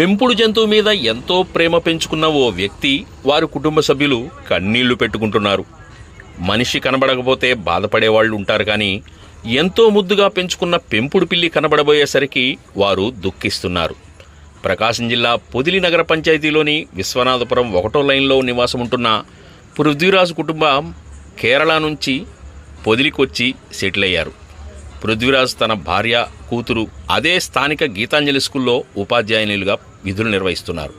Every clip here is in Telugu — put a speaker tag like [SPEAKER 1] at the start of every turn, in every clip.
[SPEAKER 1] పెంపుడు జంతువు మీద ఎంతో ప్రేమ పెంచుకున్న ఓ వ్యక్తి వారి కుటుంబ సభ్యులు కన్నీళ్ళు పెట్టుకుంటున్నారు. మనిషి కనబడకపోతే బాధపడేవాళ్ళు ఉంటారు కానీ ఎంతో ముద్దుగా పెంచుకున్న పెంపుడు పిల్లి కనబడబోయేసరికి వారు దుఃఖిస్తున్నారు. ప్రకాశం జిల్లా పొదిలి నగర పంచాయతీలోని విశ్వనాథపురం ఒకటో లైన్లో నివాసం ఉంటున్న పృథ్వీరాజు కుటుంబం కేరళ నుంచి పొదిలికొచ్చి సెటిల్ అయ్యారు పృథ్వీరాజ్ తన భార్య కూతురు అదే స్థానిక గీతాంజలి స్కూల్లో ఉపాధ్యాయునిలుగా విధులు నిర్వహిస్తున్నారు.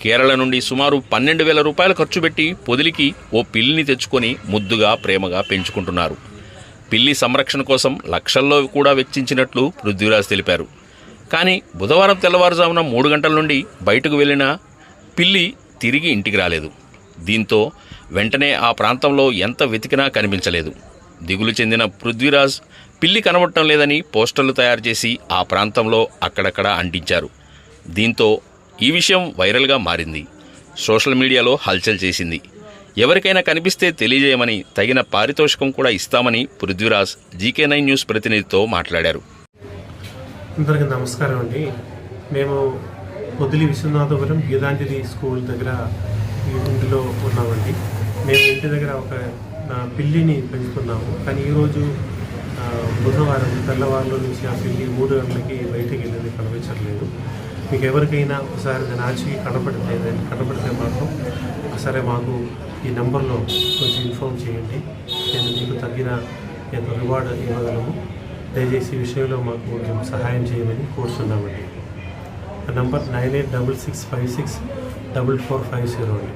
[SPEAKER 1] కేరళ నుండి సుమారు పన్నెండు వేల రూపాయలు ఖర్చు పెట్టి పొదిలికి ఓ పిల్లిని తెచ్చుకొని ముద్దుగా ప్రేమగా పెంచుకుంటున్నారు. పిల్లి సంరక్షణ కోసం లక్షల్లో కూడా వెచ్చించినట్లు పృథ్వీరాజ్ తెలిపారు. కానీ బుధవారం తెల్లవారుజామున మూడు గంటల నుండి బయటకు వెళ్ళిన పిల్లి తిరిగి ఇంటికి రాలేదు. దీంతో వెంటనే ఆ ప్రాంతంలో ఎంత వెతికినా కనిపించలేదు. దిగులు చెందిన పృథ్వీరాజ్ పిల్లి కనబడటం లేదని పోస్టర్లు తయారు చేసి ఆ ప్రాంతంలో అక్కడక్కడ అంటించారు. దీంతో ఈ విషయం వైరల్గా మారింది. సోషల్ మీడియాలో హల్చల్ చేసింది. ఎవరికైనా కనిపిస్తే తెలియజేయమని తగిన పారితోషికం కూడా ఇస్తామని పృథ్వీరాజ్ జీకే నైన్ న్యూస్ ప్రతినిధితో మాట్లాడారు.
[SPEAKER 2] అందరికీ నమస్కారం అండి. మేము పొద్దులి విశ్వనాథపురం గీతాంజలి స్కూల్ దగ్గర ఇంటిలో ఉన్నామండి. మేము ఇంటి దగ్గర ఒక పిల్లిని పెంచుకున్నాము కానీ ఈరోజు బుధవారం తెల్లవారులో నుంచి ఆ పిల్లి మూడు గంటలకి బయటికి వెళ్ళింది కనిపించట్లేదు. మీకు ఎవరికైనా ఒకసారి దాని ఆచి కనపడితే దాన్ని కనపడితే మాత్రం సరే మాకు ఈ నెంబర్లో కొంచెం ఇన్ఫామ్ చేయండి. నేను మీకు తగ్గిన ఎంత రివార్డ్ ఇవ్వగలము. దయచేసి విషయంలో మాకు కొంచెం సహాయం చేయమని కోరుతున్నామండి number nine eight double six five six double four five zero అండి.